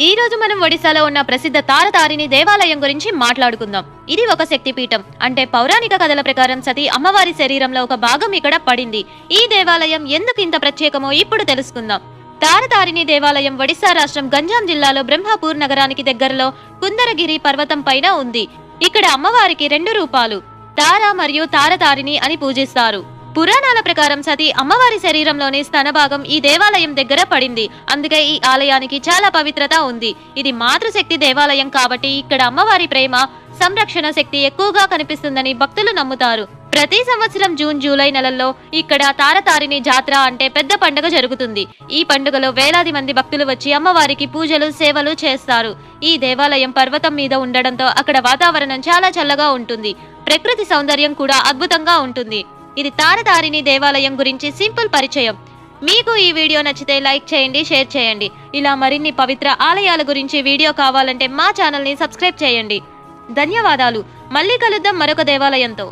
ఈ రోజు మనం ఒడిశాలో ఉన్న ప్రసిద్ధ తారతారిణి దేవాలయం గురించి మాట్లాడుకుందాం. ఇది ఒక శక్తిపీఠం. అంటే పౌరాణిక కథల ప్రకారం సతీ అమ్మవారి శరీరంలో ఒక భాగం ఇక్కడ పడింది. ఈ దేవాలయం ఎందుకు ఇంత ప్రత్యేకమో ఇప్పుడు తెలుసుకుందాం. తారతారిణి దేవాలయం ఒడిశా రాష్ట్రం గంజాం జిల్లాలో బ్రహ్మపూర్ నగరానికి దగ్గరలో కుందరగిరి పర్వతం పైన ఉంది. ఇక్కడ అమ్మవారికి రెండు రూపాలు. తార మరియు తారతారిణి అని పూజిస్తారు. పురాణాల ప్రకారం సతీ అమ్మవారి శరీరంలోని స్తన భాగం ఈ దేవాలయం దగ్గర పడింది. అందుకే ఈ ఆలయానికి చాలా పవిత్రత ఉంది. ఇది మాతృశక్తి దేవాలయం కాబట్టి ఇక్కడ అమ్మవారి ప్రేమ సంరక్షణ శక్తి ఎక్కువగా కనిపిస్తుందని భక్తులు నమ్ముతారు. ప్రతి సంవత్సరం జూన్ జూలై నెలల్లో ఇక్కడ తారతారిణి జాతర అంటే పెద్ద పండుగ జరుగుతుంది. ఈ పండుగలో వేలాది మంది భక్తులు వచ్చి అమ్మవారికి పూజలు సేవలు చేస్తారు. ఈ దేవాలయం పర్వతం మీద ఉండడంతో అక్కడ వాతావరణం చాలా చల్లగా ఉంటుంది. ప్రకృతి సౌందర్యం కూడా అద్భుతంగా ఉంటుంది. ఇది తారతారిణి దేవాలయం గురించి సింపుల్ పరిచయం. మీకు ఈ వీడియో నచ్చితే లైక్ చేయండి షేర్ చేయండి. ఇలా మరిన్ని పవిత్ర ఆలయాల గురించి వీడియో కావాలంటే మా ఛానల్ని సబ్స్క్రైబ్ చేయండి. ధన్యవాదాలు. మళ్ళీ కలుద్దాం మరొక దేవాలయంతో.